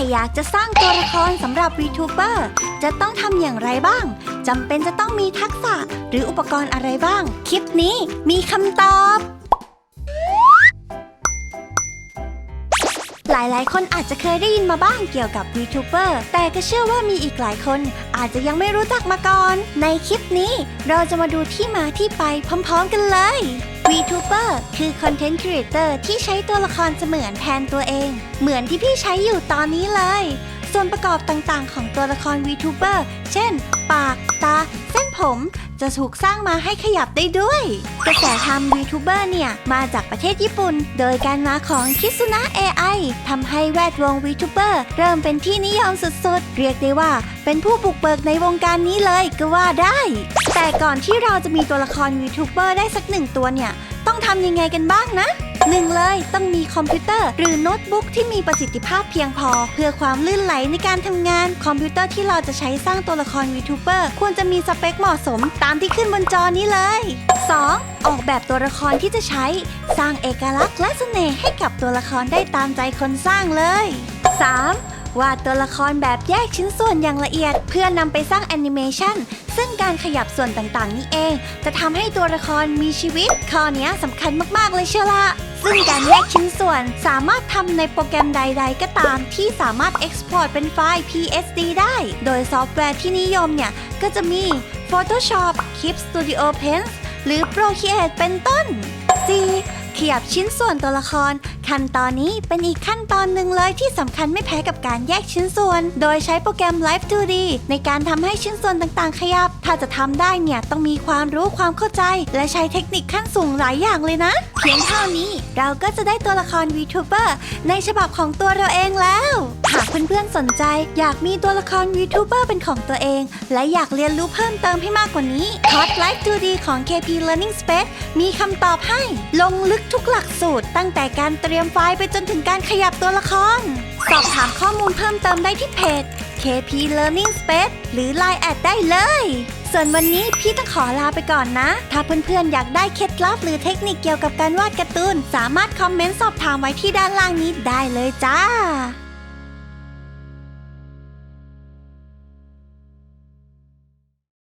าอยากจะสร้างตัวละครสำหรับ VTuber จะต้องทำอย่างไรบ้าง จำเป็นจะต้องมีทักษะหรืออุปกรณ์อะไรบ้าง คลิปนี้มีคำตอบ หลายๆ คนอาจจะเคยได้ยินมาบ้างเกี่ยวกับ VTuber แต่ก็เชื่อว่ามีอีกหลายคนอาจจะยังไม่รู้จักมาก่อน ในคลิปนี้เราจะมาดูที่มาที่ไปพร้อม ๆ กันเลย คือคอนเทนต์ครีเอเตอร์ที่ใช้ตัวละครเสมือนแทนตัวเอง เหมือนที่พี่ใช้อยู่ตอนนี้เลย ส่วนประกอบต่างๆ ของตัวละคร VTuber เช่น ปาก ตา เส้นผม จะถูกสร้างมาให้ขยับได้ด้วย กระแสทำ VTuber เนี่ย มาจากประเทศญี่ปุ่น โดยการมาของคิสุนะ AI ทำให้แวดวง VTuber เริ่มเป็นที่นิยมสุดๆ เรียกได้ว่าเป็นผู้บุกเบิกในวงการนี้เลยก็ว่าได้ แต่ก่อนที่เราจะมีตัวละคร VTuber ได้สักหนึ่งตัวเนี่ย ต้องทำยังไงกันบ้างนะหนึ่งเลยต้องมีคอมพิวเตอร์ หรือโน้ตบุ๊กที่มีประสิทธิภาพเพียงพอ เพื่อความลื่นไหลในการทำงาน คอมพิวเตอร์ที่เราจะใช้สร้างตัวละคร VTuber ควรจะมีสเปคเหมาะสมตามที่ขึ้นบนจอนี้เลย 2. ออกแบบตัวละครที่จะใช้ สร้างเอกลักษณ์และเสน่ห์ให้กับตัวละครได้ตามใจคนสร้างเลย 3. วาดตัวละครแบบแยกชิ้นส่วนอย่างละเอียด เพื่อนำไปสร้างแอนิเมชันซึ่งการขยับส่วนต่างๆ นี้เอง จะทำให้ตัวละครมีชีวิต ข้อนี้สำคัญมากๆเลยเชียวละซึ่งการแยกชิ้นส่วนสามารถทำในโปรแกรมใด ๆ ก็ตามที่สามารถ Export เป็นไฟล์ PSD ได้ โดยซอฟต์แวร์ที่นิยมเนี่ย ก็จะมี Photoshop Keep Studio Paint หรือ Procreate เป็นต้น 4. ขยับชิ้นส่วนตัวละครขั้นตอนนี้เป็นอีกขั้นตอนหนึ่งเลยที่สำคัญไม่แพ้กับการแยกชิ้นส่วน โดยใช้โปรแกรม Live 2D ในการทำให้ชิ้นส่วนต่างๆ ขยับ ถ้าจะทำได้เนี่ยต้องมีความรู้ความเข้าใจ และใช้เทคนิคขั้นสูงหลายอย่างเลยนะ เพียงเท่านี้เราก็จะได้ตัวละคร VTuber ในฉบับของตัวเราเองแล้วหากเพื่อนๆสนใจ อยากมีตัวละคร VTuber เป็นของตัวเอง และอยากเรียนรู้เพิ่มเติมให้มากกว่านี้คอร์ส Live 2D ของ KP Learning Space มีคำตอบให้ ลงลึกทุกหลักสูตรตั้งแต่การเตรียมยมไฟล์ไปจนถึงการขยับตัวละคร สอบถามข้อมูลเพิ่มเติมได้ที่เพจ KP Learning Space หรือ Line แอดได้เลย ส่วนวันนี้พี่ต้องขอลาไปก่อนนะ ถ้าเพื่อนๆ อยากได้เคล็ดลับหรือเทคนิคเกี่ยวกับการวาดการ์ตูน สามารถคอมเมนต์สอบถามไว้ที่ด้านล่างนี้ได้เลยจ้า